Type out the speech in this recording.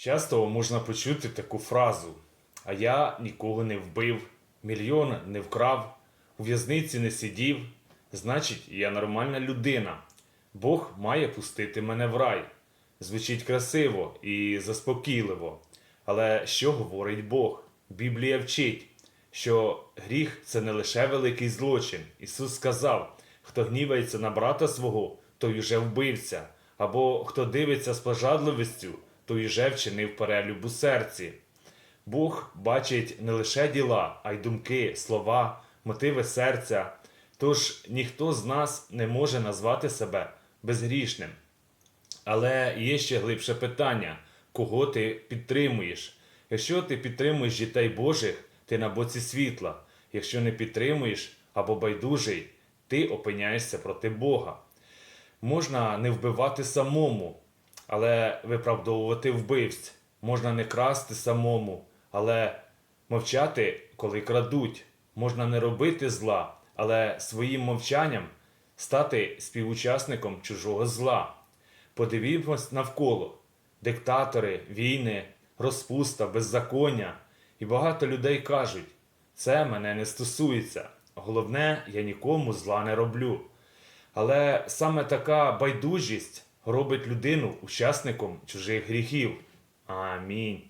Часто можна почути таку фразу: А я нікого не вбив, мільйон не вкрав, у в'язниці не сидів, значить, я нормальна людина. Бог має пустити мене в рай. Звучить красиво і заспокійливо. Але що говорить Бог? Біблія вчить, що гріх це не лише великий злочин. Ісус сказав: хто гнівається на брата свого, той уже вбивця, або хто дивиться з пожадливістю, той уже вчинив перелюб у серці. Бог бачить не лише діла, а й думки, слова, мотиви серця. Тож ніхто з нас не може назвати себе безгрішним. Але є ще глибше питання: кого ти підтримуєш? Якщо ти підтримуєш дітей Божих, ти на боці світла. Якщо не підтримуєш або байдужий, ти опиняєшся проти Бога. Можна не вбивати самому, але виправдовувати вбивць. Можна не красти самому, але мовчати, коли крадуть. Можна не робити зла, але своїм мовчанням стати співучасником чужого зла. Подивімось навколо диктатори, війни, розпуста, беззаконня. І багато людей кажуть: це мене не стосується. Головне, я нікому зла не роблю. Але саме така байдужість робить людину учасником чужих гріхів. Амінь.